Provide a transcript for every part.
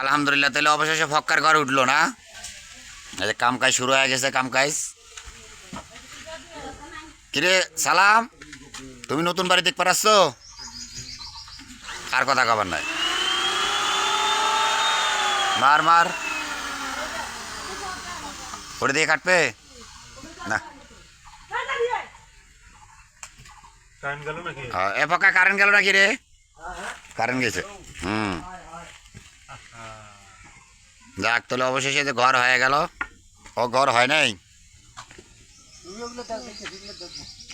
আলহামদুলিল্লাহ তাহলে অবশেষে ফক্কার ঘর উঠল না? এই কাম কাজ শুরু হয়ে গেছে কাম কাজ। কিরে সালাম। তুমি নতুন বাড়ি দেখতে পারাচ্ছ আর কথা কবার নাই। মার মার। ওটা দিয়ে কাটবে? না। এ পকা কারেন্ট গেল নাকি রে? কারেন্ট গেছে। হুম। যাক, তাহলে অবশেষে যে ঘর হয়ে গেল, ও ঘর হয় নাই?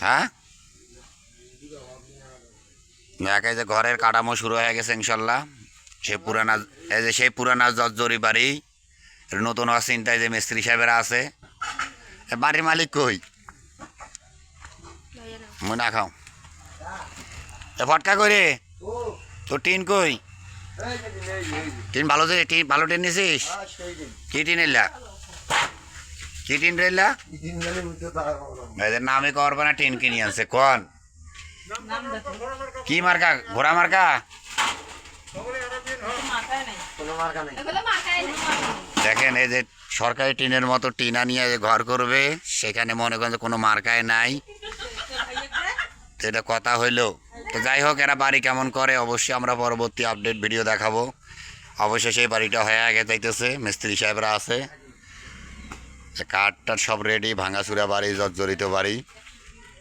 হ্যাঁ? দেখ এই যে ঘরের কাঠামো শুরু হয়ে গেছে, ইনশাল্লাহ। সে পুরানা, এই যে সেই পুরানা জর্জরি বাড়ি নতুন চিন্তায় যে মিস্ত্রি সাহেবেরা আছে। বাড়ির মালিক কই? মনে খাও। ফটকা করে তো টিন কই? টিন ভালো টিন ভালো টিন নিছিস কি টিন এলা কি টিন রেলা এদের নামে করবে না টিন কিনে আনছে কন? কি মার্কা? ঘোড়া মার্কা? দেখেন এই যে সরকারি টিনের মতো টিনা নিয়ে যে ঘর করবে সেখানে মনে করেন যে কোনো মার্কায় নাই। তো এটা কথা হইল। তো যাই হোক, এরা বাড়ি কেমন করে, অবশ্যই আমরা পরবর্তী আপডেট ভিডিও দেখাবো। অবশ্যই সেই বাড়িটা হয়ে আগে যাইতেছে, মিস্ত্রি সাহেবরা আছে। কাঠটার সব রেডি ভাঙাচুরা বাড়ি, জর্জরিত বাড়ি।